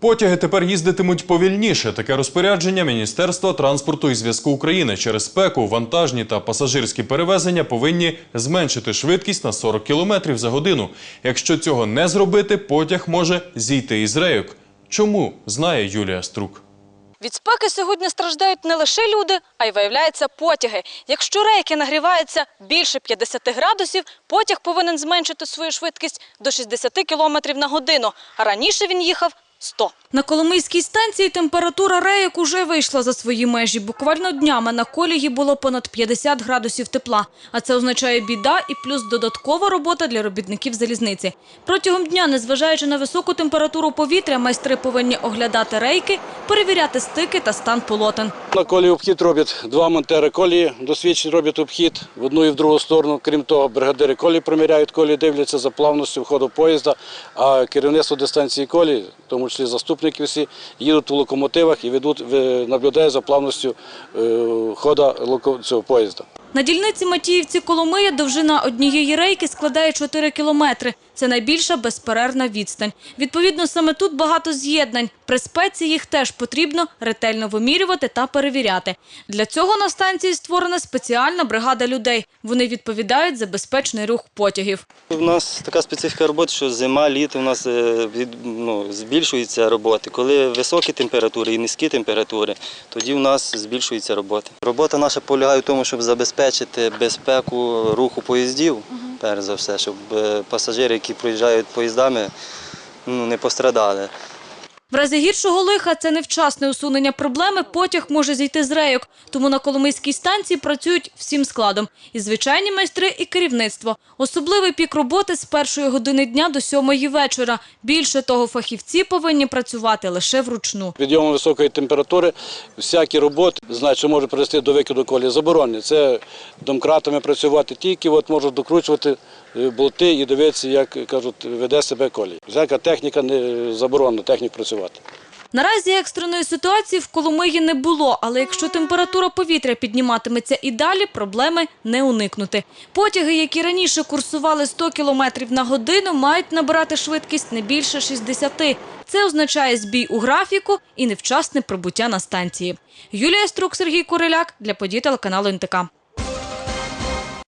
Потяги тепер їздитимуть повільніше. Таке розпорядження Міністерства транспорту і зв'язку України через спеку, вантажні та пасажирські перевезення повинні зменшити швидкість на 40 км за годину. Якщо цього не зробити, потяг може зійти із рейок. Чому знає Юлія Струк. Від спеки сьогодні страждають не лише люди, а й виявляється потяги. Якщо рейки нагріваються більше 50 градусів, потяг повинен зменшити свою швидкість до 60 км на годину, а раніше він їхав 100. На Коломийській станції температура рейок уже вийшла за свої межі. Буквально днями на колії було понад 50 градусів тепла. А це означає біда і плюс додаткова робота для робітників залізниці. Протягом дня, незважаючи на високу температуру повітря, майстри повинні оглядати рейки, перевіряти стики та стан полотен. На колії обхід роблять два монтери колії, досвідчені роблять обхід в одну і в другу сторону. Крім того, бригадири колії проміряють колії, дивляться за плавністю входу поїзда, а керівництво дистанції колії, в тому числі заступники всі, їдуть в локомотивах і ведуть, наблюдають за плавністю хода ходу локо- цього поїзда. На дільниці Матіївці Коломия довжина однієї рейки складає 4 кілометри. Це найбільша безперервна відстань. Відповідно, саме тут багато з'єднань. При спеці їх теж потрібно ретельно вимірювати та перевіряти. Для цього на станції створена спеціальна бригада людей. Вони відповідають за безпечний рух потягів. У нас така специфіка роботи, що зима, літо у нас е, від, ну, збільшується роботи. Коли високі температури і низькі температури, тоді у нас збільшується робота. Робота наша полягає в тому, щоб забезпечити безпеку руху поїздів, перш за все, щоб е, пасажири, які проїжджають поїздами, ну, не пострадали. В разі гіршого лиха це невчасне усунення проблеми, потяг може зійти з рейок. Тому на Коломийській станції працюють всім складом. І звичайні майстри, і керівництво. Особливий пік роботи з першої години дня до сьомої вечора. Більше того, фахівці повинні працювати лише вручну. Підйомом високої температури всякі роботи, знають, що може привести до викиду колії, заборонені. Це домкратами працювати тільки, от можуть докручувати болти і дивитися, як кажуть, веде себе колій. Всяка техніка не заборонена, технік працювати. Наразі екстреної ситуації в Коломиї не було, але якщо температура повітря підніматиметься і далі, проблеми не уникнути. Потяги, які раніше курсували 100 км на годину, мають набирати швидкість не більше 60. Це означає збій у графіку і невчасне прибуття на станції. Юлія Струк, Сергій Куриляк для подій телеканалу НТК.